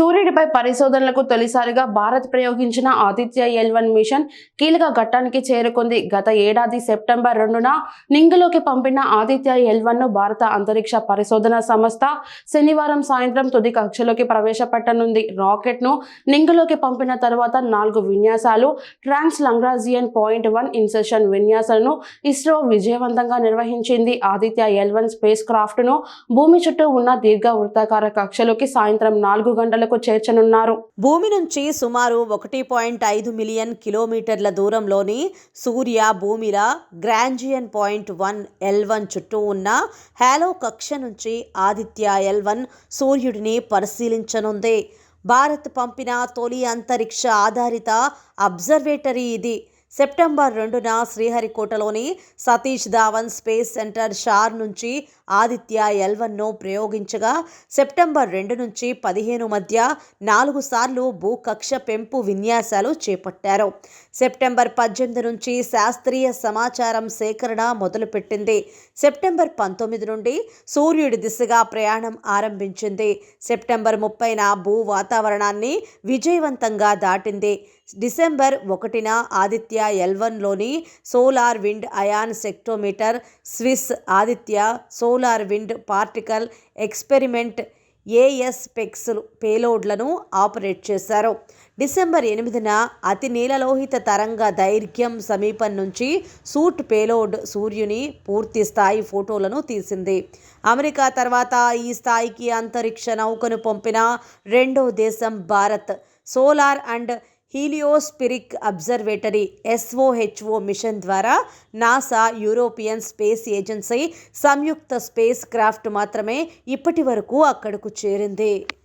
సూర్యుడిపై పరిశోధనలకు తొలిసారిగా భారత్ ప్రయోగించిన ఆదిత్య ఎల్ వన్ మిషన్ కీలక ఘట్టానికి చేరుకుంది. గత ఏడాది సెప్టెంబర్ రెండున నింగిలోకి పంపిన ఆదిత్య ఎల్ వన్ను భారత అంతరిక్ష పరిశోధన సంస్థ శనివారం సాయంత్రం తుది కక్షలోకి ప్రవేశపెట్టనుంది. రాకెట్ను నింగులోకి నింగిలోకి పంపిన తర్వాత నాలుగు విన్యాసాలు trans Lagrangian point one insertion విన్యాసాలను ISRO విజయవంతంగా నిర్వహించింది. ఆదిత్య ఎల్ వన్ స్పేస్ క్రాఫ్ట్ను భూమి చుట్టూ ఉన్న దీర్ఘ వృత్తాకార కక్షలోకి సాయంత్రం నాలుగు గంటలకు చేర్చనున్నారు. భూమి నుంచి సుమారు ఒకటి పాయింట్ ఐదు మిలియన్ కిలోమీటర్ల దూరంలోని సూర్య భూమిల Lagrangian point one L one చుట్టూ ఉన్న హ్యాలో కక్ష నుంచి ఆదిత్య ఎల్ వన్ సూర్యుడిని పరిశీలించనుంది. భారత్ పంపిన తొలి అంతరిక్ష ఆధారిత అబ్జర్వేటరీ ఇది. సెప్టెంబర్ రెండున శ్రీహరికోటలోని సతీష్ ధావన్ స్పేస్ సెంటర్ షార్ నుంచి ఆదిత్య ఎల్వన్ను ప్రయోగించగా సెప్టెంబర్ రెండు నుంచి పదిహేను మధ్య నాలుగు సార్లు భూకక్ష పెంపు విన్యాసాలు చేపట్టారు. సెప్టెంబర్ పద్దెనిమిది నుంచి శాస్త్రీయ సమాచారం సేకరణ మొదలుపెట్టింది. సెప్టెంబర్ పంతొమ్మిది నుండి సూర్యుడి దిశగా ప్రయాణం ఆరంభించింది. సెప్టెంబర్ ముప్పైన భూ వాతావరణాన్ని విజయవంతంగా దాటింది. డిసెంబర్ ఒకటిన ఆదిత్య ఎల్వన్లోని solar wind ion spectrometer Swiss Aditya solar wind particle experiment ASPEX పేలోడ్లను operate చేశారు. డిసెంబర్ ఎనిమిదిన అతి నీలలోహిత తరంగ దైర్ఘ్యం సమీపం నుంచి సూట్ పేలోడ్ సూర్యుని పూర్తి స్థాయి ఫోటోలను తీసింది. అమెరికా తర్వాత ఈ స్థాయికి అంతరిక్ష నౌకను పంపిన రెండో దేశం Bharat. Solar and heliospheric observatory SOHO mission ద్వారా నాసా యూరోపియన్ స్పేస్ ఏజెన్సీ సంయుక్త స్పేస్ క్రాఫ్ట్ మాత్రమే ఇప్పటి వరకు అక్కడకు చేరింది.